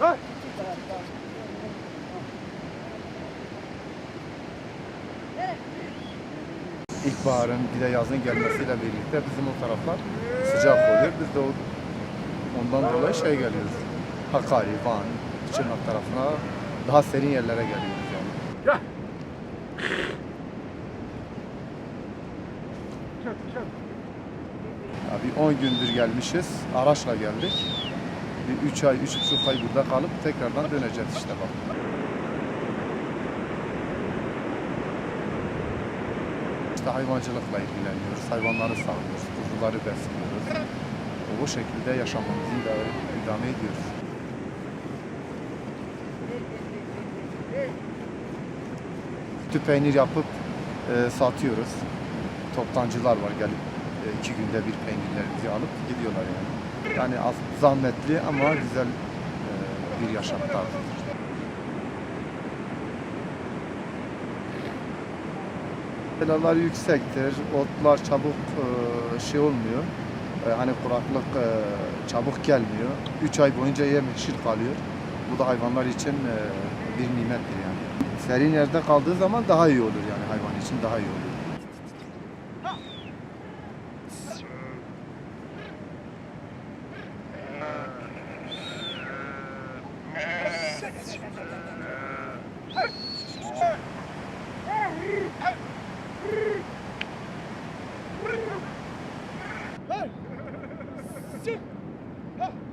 Dur. İlkbaharın bir de yazın gelmesiyle birlikte bizim o taraflar sıcak oluyor. Biz de o, ondan dolayı şey geliyoruz. Hakkari, Van, Çırnak tarafına daha serin yerlere geliyoruz yani. Gel. Abi 10 gündür gelmişiz. Araçla geldik. Bir 3 ay, 3,5 ay burada kalıp tekrardan döneceğiz işte bak. İşte hayvancılıkla ilgileniyoruz. Hayvanları sağlıyoruz. Kuzuları besliyoruz. O şekilde yaşamamızı idare, idame ediyoruz. Sütü peynir yapıp e, satıyoruz. Toptancılar var gelip e, iki günde bir peynirlerimizi alıp gidiyorlar yani. Yani az, zahmetli ama güzel e, bir yaşam tarzıdır. Belalar yüksektir, otlar çabuk e, şey olmuyor. E, hani kuraklık e, çabuk gelmiyor. 3 ay boyunca yemyeşil kalıyor. Bu da hayvanlar için e, bir nimettir yani. Serin yerde kaldığı zaman daha iyi olur yani hayvan için daha iyi olur. あっ!